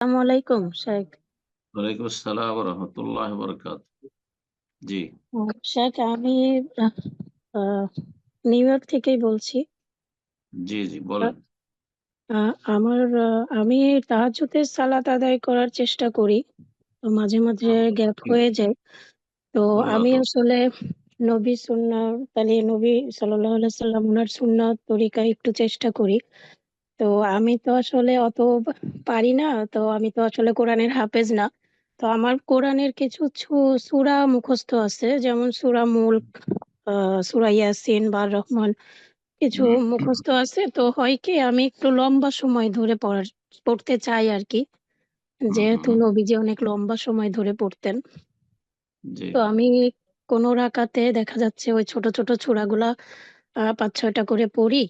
আসসালামু আলাইকুম শেখ। ওয়ালাইকুম আসসালাম রহমতুল্লাহ বরকাত জি। শেখ আমি নিউ ইয়র্ক থেকেই বলছি। জি জি বলেন। আমার আমি তাহাজ্জুদের সালাত আদায় করার চেষ্টা করি। তো মাঝে মাঝে গ্যাপ হয়ে যায়। তো আমি আসলে নবী সুন্নাহ তাহলে নবী সাল্লাল্লাহু আলাইহি সাল্লাম ওনার সুন্নাত তরিকা একটু চেষ্টা করি। তো আমি তো আসলে অত পারি না তো আমি তো আসলে কোরআনের হাফেজ না। তো আমার কোরআনের কিছু ছু- সূরা মুখস্থ আছে যেমন সূরা মুলক আহ সূরা ইয়াসিন বা রহমান কিছু মুখস্থ আছে। তো হয় কি আমি একটু লম্বা সময় ধরে পড়ার পড়তে চাই আর কি। হুম, যেহেতু হুম, নবীজি অনেক লম্বা সময় ধরে পড়তেন। জি। তো আমি কোন রাকাতে দেখা যাচ্ছে ওই ছোট ছোট সূরাগুলা আহ পাঁচ ছয়টা করে পড়ি।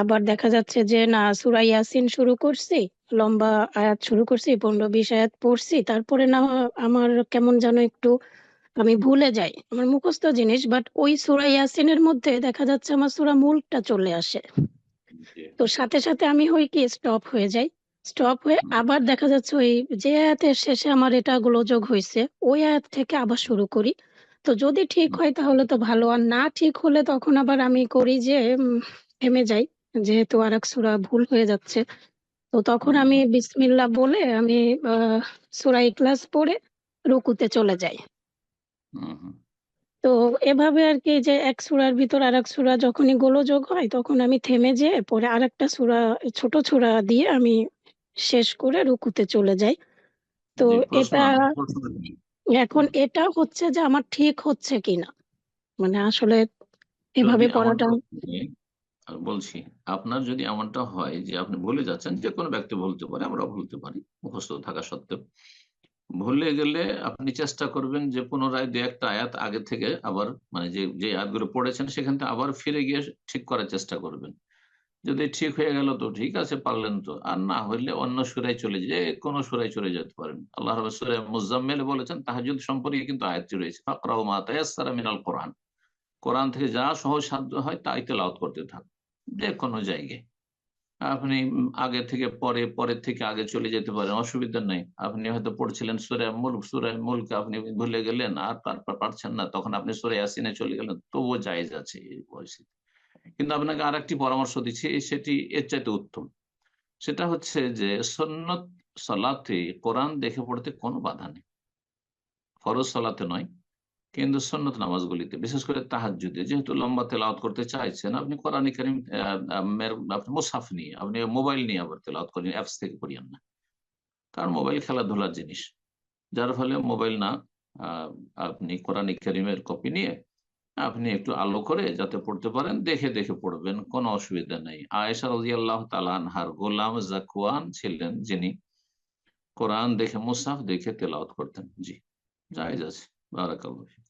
আবার দেখা যাচ্ছে যে না সূরা ইয়াসিন শুরু করছি লম্বা আয়াত শুরু করছি পনেরো বিশ আয়াত পড়ছি তারপরে না আমার কেমন যেন একটু আমি ভুলে যাই আমার মুখস্থ জিনিস বাট ওই সূরা ইয়াসিনের মধ্যে দেখা যাচ্ছে আমার সূরা মুলকটা চলে আসে। তো সাথে সাথে আমি হই কি স্টপ হয়ে যাই স্টপ হয়ে আবার দেখা যাচ্ছে ওই যে আয়াতের শেষে আমার এটা গোলযোগ হয়েছে ওই আয়াত থেকে আবার শুরু করি। তো যদি ঠিক হয় তাহলে তো ভালো আর না ঠিক হলে তখন আবার আমি করি যে থেমে যাই যেহেতু আর এক সূরা ভুল হয়ে যাচ্ছে। তো তখন আমি বিসমিল্লাহ বলে আমি সূরা ইখলাস পড়ে রুকুতে চলে যাই। তো এভাবে আর কি যে এক সূরার ভিতর আরেক সূরা যখনই গোলযোগ হয় তখন আমি থেমে যেয়ে পরে আরেকটা সূরা ছোট সূরা দিয়ে আমি শেষ করে রুকুতে চলে যাই। তো এটা এখন এটা হচ্ছে যে আমার ঠিক হচ্ছে কিনা? মানে আসলে এভাবে পড়াটা আর বলছি, আপনার যদি এমনটা হয় যে আপনি ভুলে যাচ্ছেন যে কোনো ব্যক্তি বলতে পারে আমরা বলতে পারি, মুখস্থ থাকা সত্ত্বেও। ভুলে গেলে আপনি চেষ্টা করবেন যে পুনরায় দু একটা আয়াত আগে থেকে আবার মানে যে যে আয়াতগুলো পড়েছেন, সেখান থেকে আবার ফিরে গিয়ে ঠিক করার চেষ্টা করবেন। যদি ঠিক হয়ে গেল তো ঠিক আছে, পারলেন তো। আর না হইলে অন্য সুরাই চলে যে, কোনো সুরাই চলে যেতে পারেন। আল্লাহ সুরে মুজাম্মেল বলেছেন তাহাজুদ সম্পর্কে কিন্তু আয়াতটি রয়েছে। ফাকরাউ মা তায়াসসারা মিনাল কোরআন। কোরআন থেকে যা সহজ সাধ্য হয়, তাই তেলাওয়াত করতে থাক। যে কোনো জায়গায়। আপনি আগে থেকে, পরে, পরের থেকে আগে চলে যেতে পারেন, অসুবিধা নেই। আপনি হয়তো পড়ছিলেন সুরে মুল্ক সুরে মুল্ক আপনি ভুলে গেলেন, আর পারছেন না, তখন আপনি সুরে আসিনে চলে গেলেন, তবুও জায়েজ আছে এই পরিস্থিতি। কিন্তু আপনাকে আর একটি পরামর্শ দিচ্ছি সেটি এর চাইতে উত্তম। সেটা হচ্ছে যে, সন্নত সলাতে কোরআন দেখে পড়তে কোনো বাধা নেই। ফরজ সলাতে নয় কিন্তু সন্নত নামাজগুলিতে, বিশেষ করে তাহাজুদে যেহেতু লম্বা তেলাওয়াত করতে চাইছেন, আপনি কোরআন করিম আপনি মুসাফ নিয়ে, আপনি মোবাইল নিয়ে আবার তেলাওয়াত করেন, অ্যাপস থেকে করিয়েন না। কারণ মোবাইল খেলাধুলার জিনিস। যার ফলে মোবাইল না আপনি কোরআন করিমের কপি নিয়ে, আপনি একটু আলো করে যাতে পড়তে পারেন, দেখে দেখে পড়বেন, কোনো অসুবিধা নেই। আয়েশা রাজি আল্লাহ তালানহার গোলাম জাকুয়ান ছিলেন যিনি কোরআন দেখে মুসাফ দেখে তেলাওয়াত করতেন। জি, জায়েজ আছে। বারাকাল্লাহ